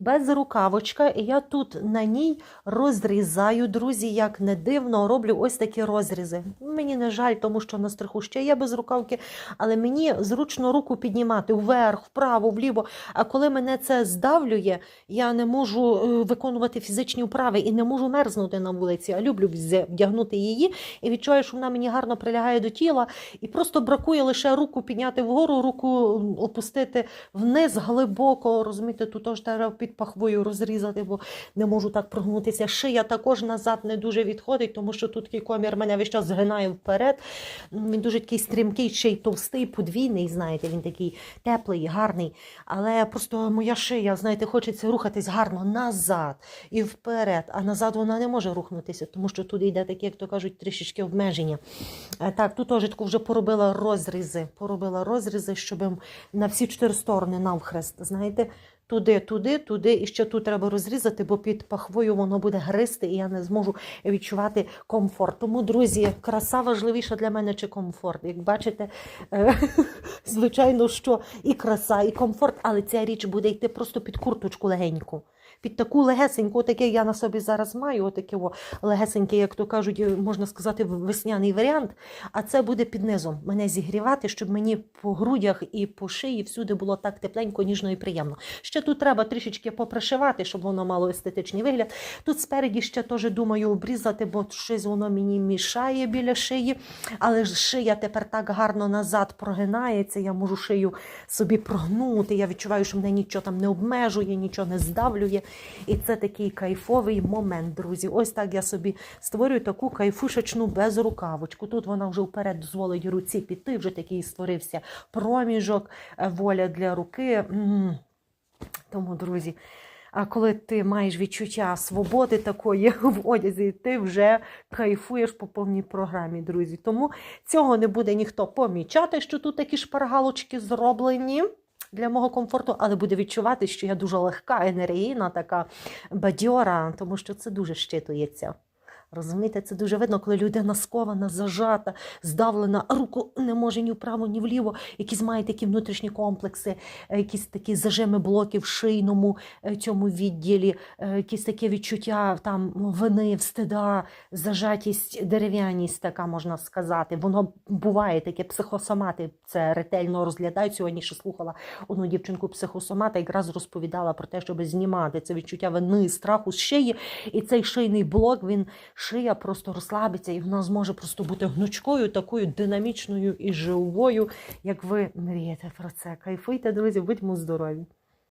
без рукавочка, і я тут на ній розрізаю, друзі, як не дивно, роблю ось такі розрізи. Мені не жаль, тому що на стриху ще є без рукавки, але мені зручно руку піднімати вверх, вправо, вліво. А коли мене це здавлює, я не можу е, виконувати фізичні вправи і не можу мерзнути на вулиці. А люблю вдягнути її і відчуваю, що вона мені гарно прилягає до тіла. І просто бракує лише руку підняти вгору, руку опустити вниз глибоко. Розумієте, тут теж треба під пахвою розрізати, бо не можу так прогнутися. Шия також назад не дуже відходить, тому що тут комір мене весь час згинає вперед. Він дуже такий стрімкий, ще й товстий, подвійний, знаєте, він такий теплий, гарний. Але просто моя шия, знаєте, хочеться рухатись гарно назад і вперед, а назад вона не може рухнутися, тому що тут йде таке, як то кажуть, трішечки обмеження. Е, Так, тут теж вже поробила розрізи. Поробила розрізи, щоб на всі чотири сторони навхрест, знаєте. Туди, туди, туди, і ще тут треба розрізати, бо під пахвою воно буде гристи, і я не зможу відчувати комфорт. Тому, друзі, краса важливіша для мене чи комфорт. Як бачите, е, звичайно, що і краса, і комфорт, але ця річ буде йти просто під курточку легеньку. Під таку легесеньку, таке я на собі зараз маю, отаке о, легесеньке, як то кажуть, е, можна сказати, весняний варіант. А це буде під низом мене зігрівати, щоб мені по грудях і по шиї всюди було так тепленько, ніжно і приємно. Ще тут треба трішечки попришивати, щоб воно мало естетичний вигляд. Тут спереді ще теж думаю обрізати, бо щось воно мені мішає біля шиї. Але ж шия тепер так гарно назад прогинається. Я можу шию собі прогнути. Я відчуваю, що мене нічого там не обмежує, нічого не здавлює. І це такий кайфовий момент, друзі. Ось так я собі створюю таку кайфушечну безрукавочку. Тут вона вже вперед дозволить руці піти. Вже такий створився проміжок, е, воля для руки. Тому, друзі. А коли ти маєш відчуття свободи такої в одязі, ти вже кайфуєш по повній програмі, друзі. Тому цього не буде ніхто помічати, що тут такі шпаргалочки зроблені для мого комфорту, але буде відчувати, що я дуже легка, енергійна, така бадьора, тому що це дуже щитується. Розумієте, це дуже видно, коли людина скована, зажата, здавлена, руку не може ні вправо, ні вліво, якісь мають такі внутрішні комплекси, е, якісь такі зажими блоки в шийному е, цьому відділі, е, якісь таке відчуття там вини, встида, зажатість, дерев'яність, така можна сказати. Воно буває таке психосомати. Це ретельно розглядають. Сьогодні ще слухала одну дівчинку психосомата, якраз розповідала про те, щоб знімати це відчуття вини, страху з шиї. І цей шийний блок він шия просто розслабиться, і вона зможе просто бути гнучкою, такою динамічною і живою, як ви мрієте про це. Кайфуйте, друзі, будьмо здорові!